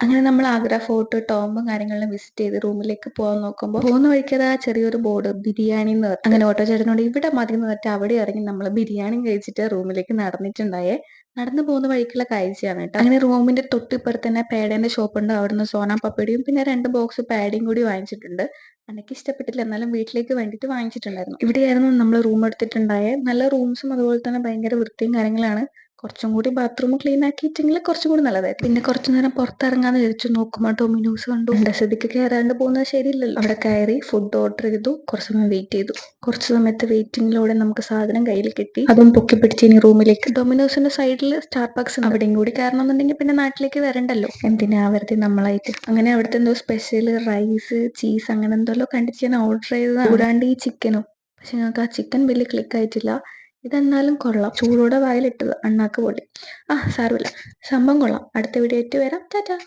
അങ്ങനെ നമ്മൾ ആഗ്ര ഫോർട്ട് ടോംബും കാര്യങ്ങളെല്ലാം വിസിറ്റ് ചെയ്ത് റൂമിലേക്ക് പോകാൻ നോക്കുമ്പോൾ പോകുന്ന വഴിക്ക് അതാ ചെറിയൊരു ബോർഡ് ബിരിയാണി എന്ന്. അങ്ങനെ ഓട്ടോ ചേട്ടനോട് ഇവിടെ മതി എന്ന് പറഞ്ഞിട്ട് അവിടെ ഇറങ്ങി നമ്മൾ ബിരിയാണി കഴിച്ചിട്ട് റൂമിലേക്ക് നടന്നിട്ടുണ്ടായേ. നടന്നു പോകുന്ന വഴിക്കുള്ള കാഴ്ചയാണ് കേട്ടോ. അങ്ങനെ റൂമിന്റെ തൊട്ടിപ്പുറത്ത് തന്നെ പേടേന്റെ ഷോപ്പ് ഉണ്ട് അവിടുന്ന് സോനാ പപ്പടിയും പിന്നെ രണ്ട് ബോക്സ് പാഡിയും കൂടി വാങ്ങിച്ചിട്ടുണ്ട്. അനക്ക് ഇഷ്ടപ്പെട്ടില്ല എന്നാലും വീട്ടിലേക്ക് വേണ്ടിയിട്ട് വാങ്ങിച്ചിട്ടുണ്ടായിരുന്നു. ഇവിടെയായിരുന്നു നമ്മൾ റൂം എടുത്തിട്ടുണ്ടായ. നല്ല റൂംസും അതുപോലെ തന്നെ ഭയങ്കര വൃത്തിയും കാര്യങ്ങളാണ്. കുറച്ചും കൂടി ബാത്റൂം ക്ലീൻ ആക്കിയിട്ടെങ്കിൽ കുറച്ചും കൂടി നല്ലതായിരുന്നു പിന്നെ കുറച്ചു നേരം പുറത്തിറങ്ങാന്ന് വിചാരിച്ചു നോക്കുമ്പോൾ ഡൊമിനോസ് കണ്ടു. ഡസതിക്ക് കയറാണ്ട് പോകുന്നത് ശരിയില്ലല്ലോ. അവിടെ കയറി ഫുഡ് ഓർഡർ ചെയ്തു. കുറച്ച് സമയം വെയിറ്റ് ചെയ്തു. കുറച്ച് സമയത്ത് വെയിറ്റിംഗിലൂടെ നമുക്ക് സാധനം കയ്യിൽ കിട്ടി. അതും പൊക്കി പിടിച്ച് ഇനി റൂമിലേക്ക്. ഡൊമിനോസിന്റെ സൈഡിൽ സ്റ്റാർ പാക്സ് അവിടെയും കൂടി കയറണമെന്നുണ്ടെങ്കിൽ പിന്നെ നാട്ടിലേക്ക് വരണ്ടല്ലോ. എന്തിനാ വെറുതെ നമ്മളായിട്ട്? അങ്ങനെ അവിടുത്തെ എന്തോ സ്പെഷ്യൽ റൈസ് ചീസ് അങ്ങനെ എന്തോ കണ്ടിട്ട് ഞാൻ ഓർഡർ ചെയ്തതാണ്. കൂടാണ്ട് ഈ ചിക്കനും പക്ഷെ ഞങ്ങൾക്ക് ആ ചിക്കൻ വലിയ ക്ലിക്ക് ആയിട്ടില്ല. ഇതെന്നാലും കൊള്ളാം. ചൂടോടെ വായിലിട്ടത് അണ്ണാക്ക് പൊടി ആ സാരമില്ല. സംഭവം കൊള്ളാം. അടുത്ത വീഡിയോ ആയിട്ട് വരാം. ടാറ്റാ.